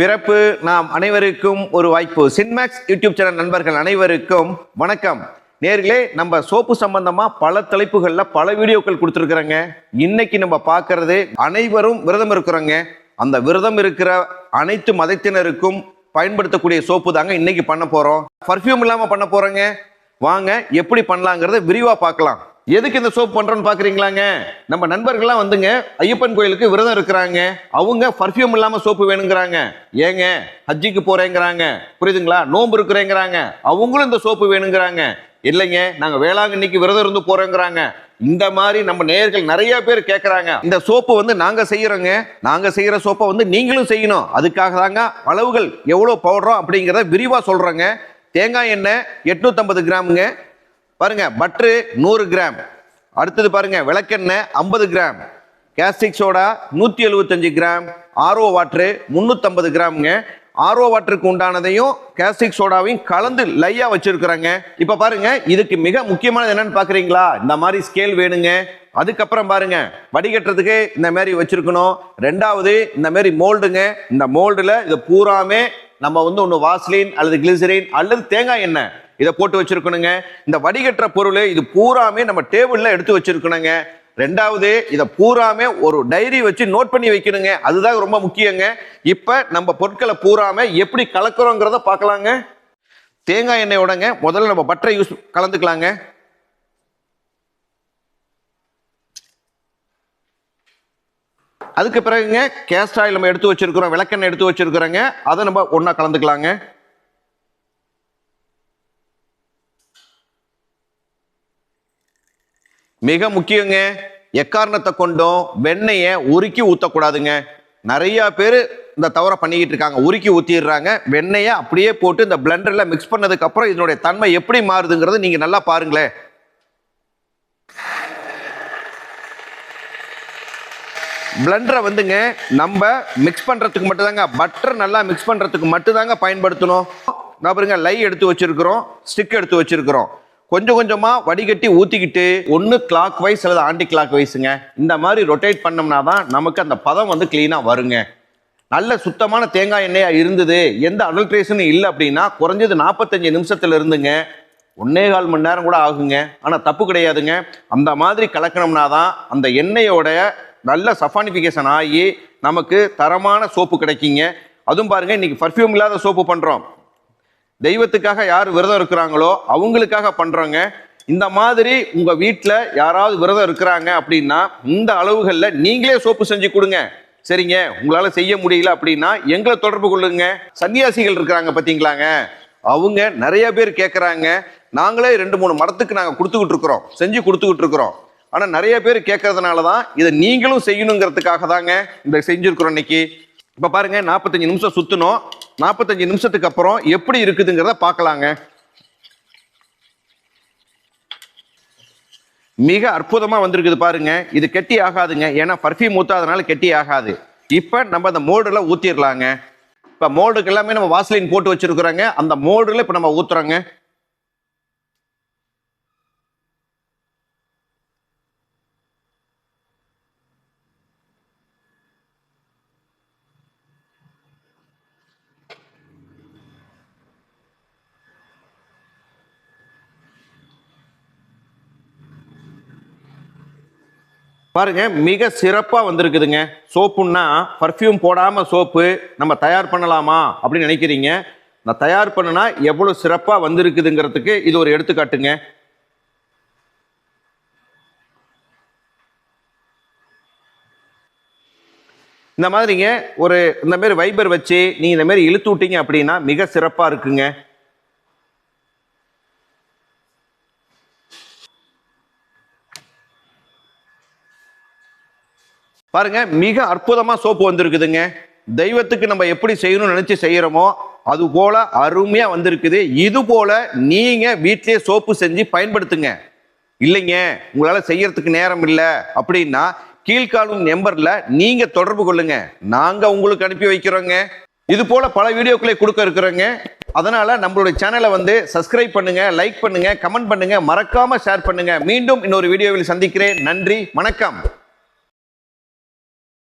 பிறப்பு நாம் அனைவருக்கும் ஒரு வாய்ப்பு. சின்மேக்ஸ் யூடியூப் சேனல் நண்பர்கள் அனைவருக்கும் வணக்கம். நேர்களே நம்ம சோப்பு சம்பந்தமா பல தலைப்புகள்ல பல வீடியோக்கள் கொடுத்துருக்குறோங்க. இன்னைக்கு நம்ம பார்க்கறது அனைவரும் விரதம் இருக்கிறோங்க. அந்த விரதம் இருக்கிற அனைத்து மதத்தினருக்கும் பயன்படுத்தக்கூடிய சோப்பு தாங்க இன்னைக்கு பண்ண போறோம். பர்ஃப்யூம் இல்லாம பண்ண போறோங்க. வாங்க எப்படி பண்ணலாங்கிறத விரிவா பார்க்கலாம். எதுக்கு இந்த சோப் பண்றோம்னு பாக்குறீங்களாங்க? நம்ம நண்பர்கள்லாம் வந்துங்க ஐயப்பன் கோயிலுக்கு விரதம் இருக்கிறாங்க. அவங்க பர்ஃப்யூம் இல்லாம சோப்பு வேணுங்கிறாங்க. ஏங்க ஹஜ்ஜிக்கு போறேங்கிறாங்க. புரியுதுங்களா? நோன்பு இருக்கிறேங்கிறாங்க. அவங்களும் இந்த சோப்பு வேணுங்கிறாங்க. இல்லைங்க நாங்க வேளாங்கண்ணிக்கு விரதம் இருந்து போறோங்கிறாங்க. இந்த மாதிரி நம்ம நேயர்கள் நிறைய பேர் கேட்குறாங்க இந்த சோப்பு வந்து நாங்கள் செய்கிறோங்க நாங்கள் செய்கிற சோப்பை வந்து நீங்களும் செய்யணும். அதுக்காக தாங்க அளவுகள் எவ்வளோ போடுறோம் அப்படிங்கிறத விரிவாக சொல்கிறோங்க தேங்காய் எண்ணெய் எட்நூற்றம்பது கிராமுங்க. பாருங்க பட்ரு நூறு கிராம் அடுத்தது பாருங்க விளக்கெண்ணெய் ஐம்பது கிராம் கேஸ்டிக் சோடா நூற்றி எழுபத்தஞ்சு கிராம் ஆர்ஓ வாட்ரு முந்நூற்றம்பது கிராமுங்க ஆர்ஓ வாட்டருக்கு உண்டானதையும் கேஸ்டிக் சோடாவையும் கலந்து லையா வச்சிருக்கிறாங்க. இப்போ பாருங்க இதுக்கு மிக முக்கியமானது என்னன்னு பார்க்குறீங்களா இந்த மாதிரி ஸ்கேல் வேணுங்க. அதுக்கப்புறம் பாருங்க வடிகட்டுறதுக்கு இந்த மாதிரி வச்சிருக்கணும். ரெண்டாவது இந்த மாதிரி மோல்டுங்க இந்த மோல்டில் இது பூராமே நம்ம வந்து ஒன்று வாஸ்லின் அல்லது கிளிசரின் அல்லது தேங்காய் எண்ணெய் இதை போட்டு வச்சிருக்கணுங்க. இந்த வடிகட்டுற பொருள் இது பூராமே நம்ம டேபிள்ல எடுத்து வச்சிருக்கணுங்க. ரெண்டாவது இதை பூராமே ஒரு டைரி வச்சு நோட் பண்ணி வைக்கணுங்க. அதுதான் ரொம்ப முக்கியங்க. இப்ப நம்ம பொருட்களை பூராம எப்படி கலக்குறோங்கிறத பார்க்கலாங்க. தேங்காய் எண்ணெயோடங்க முதல்ல நம்ம பட்டரை யூஸ் கலந்துக்கலாங்க. அதுக்கு பிறகுங்க கேஸ்ட் ஆயில் நம்ம எடுத்து வச்சிருக்கிறோம் விளக்கெண்ணெய் எடுத்து வச்சிருக்கிறோங்க. அதை நம்ம ஒன்றா கலந்துக்கலாங்க. மிக முக்கியங்க. எக்காரணத்தை கொண்டும் வெண்ணெயை உருக்கி ஊற்றக்கூடாதுங்க நிறைய பேர் இந்த தவறை பண்ணிக்கிட்டு இருக்காங்க. உருக்கி ஊற்றிடுறாங்க வெண்ணெயை அப்படியே போட்டு இந்த பிளெண்டரில் மிக்ஸ் பண்ணதுக்கப்புறம் இதனுடைய தன்மை எப்படி மாறுதுங்கிறத நீங்கள் நல்லா பாருங்களேன். பிளண்டரை வந்துங்க நம்ம மிக்ஸ் பண்ணுறதுக்கு மட்டும்தாங்க பட்டர் நல்லா மிக்ஸ் பண்ணுறதுக்கு மட்டும்தாங்க பயன்படுத்தணும். நான் பாருங்க லை எடுத்து வச்சுருக்குறோம் ஸ்டிக் எடுத்து வச்சுருக்குறோம். கொஞ்சம் கொஞ்சமாக வடிகட்டி ஊற்றிக்கிட்டு ஒன்று கிளாக் வைஸ் அல்லது ஆண்டி கிளாக் வைஸுங்க இந்த மாதிரி ரொட்டேட் பண்ணோம்னா தான் நமக்கு அந்த பதம் வந்து க்ளீனாக வருங்க. நல்ல சுத்தமான தேங்காய் எண்ணெயாக இருந்தது. எந்த அடல்ட்ரேஷனும் இல்லை அப்படின்னா குறைஞ்சது நாற்பத்தஞ்சு நிமிஷத்துல இருந்துங்க. ஒன்னே கால் மணி நேரம் கூட ஆகுங்க. ஆனால் தப்பு கிடையாதுங்க. அந்த மாதிரி கலக்கணும்னா தான் அந்த எண்ணெயோட நல்ல சஃபானிஃபிகேஷன் ஆகி நமக்கு தரமான சோப்பு கிடைக்குங்க. அதுவும் பாருங்க இன்றைக்கி பர்ஃப்யூம் இல்லாத சோப்பு பண்ணுறோம் தெய்வத்துக்காக யார் விரதம் இருக்கிறாங்களோ அவங்களுக்காக பண்றோங்க. இந்த மாதிரி உங்க வீட்டில் யாராவது விரதம் இருக்கிறாங்க அப்படின்னா இந்த அளவுகளில் நீங்களே சோப்பு செஞ்சு கொடுங்க. சரிங்க? உங்களால செய்ய முடியல அப்படின்னா எங்களை தொடர்பு கொள்ளுங்க. சன்னியாசிகள் இருக்கிறாங்க பார்த்தீங்களாங்க அவங்க நிறைய பேர் கேட்குறாங்க நாங்களே ரெண்டு மூணு மரத்துக்கு நாங்கள் கொடுத்துக்கிட்டு இருக்கிறோம். செஞ்சு கொடுத்துக்கிட்டு இருக்கிறோம். ஆனால் நிறைய பேர் கேட்கறதுனால தான் இதை நீங்களும் செய்யணுங்கிறதுக்காக தாங்க இந்த செஞ்சுருக்குறோம் இன்னைக்கு. இப்போ பாருங்க நாற்பத்தஞ்சு நிமிஷம் சுற்றணும் நாற்பத்தஞ்சு நிமிஷத்துக்கு அப்புறம் எப்படி இருக்குதுங்கிறத பார்க்கலாங்க. மிக அற்புதமாக வந்திருக்குது பாருங்க. இது கெட்டி ஆகாதுங்க. ஏன்னா பர்ஃப்யூம் ஊற்றாதனால கெட்டி ஆகாது. இப்போ நம்ம அந்த மோடில் ஊற்றிடலாங்க இப்போ மோடுக்கு எல்லாமே நம்ம வாசலின் போட்டு வச்சுருக்குறோங்க. அந்த மோடில் இப்போ நம்ம ஊற்றுறோங்க பாருங்க மிக சிறப்பாக வந்திருக்குதுங்க. சோப்புன்னா பர்ஃப்யூம் போடாமல் சோப்பு நம்ம தயார் பண்ணலாமா அப்படின்னு நினைக்கிறீங்க. நான் தயார் பண்ணுனா எவ்வளோ சிறப்பாக வந்திருக்குதுங்கிறதுக்கு இது ஒரு எடுத்துக்காட்டுங்க. இந்த மாதிரிங்க ஒரு இந்த மாதிரி வைபர் வச்சு நீங்கள் இந்த மாதிரி இழுத்து விட்டீங்க அப்படின்னா மிக சிறப்பாக இருக்குங்க. பாருங்க மிக அற்புதமா சோப்பு வந்திருக்குதுங்க. தெய்வத்துக்கு நம்ம எப்படி செய்யணும்னு நினைச்சு செய்யறோமோ அது போல அருமையா வந்திருக்குது. இது போல நீங்க வீட்டிலே சோப்பு செஞ்சு பயன்படுத்துங்க. இல்லைங்க உங்களால செய்யறதுக்கு நேரம் இல்லை. அப்படின்னா கீழ்காணும் நம்பர்ல நீங்க தொடர்பு கொள்ளுங்க. நாங்க உங்களுக்கு அனுப்பி வைக்கிறோங்க. இது போல பல வீடியோக்களை கொடுக்க இருக்கிறோங்க. அதனால நம்மளுடைய சேனலை வந்து சப்ஸ்கிரைப் பண்ணுங்க லைக் பண்ணுங்க கமெண்ட் பண்ணுங்க. மறக்காம ஷேர் பண்ணுங்க. மீண்டும் இன்னொரு வீடியோவில் சந்திக்கிறேன். நன்றி வணக்கம்.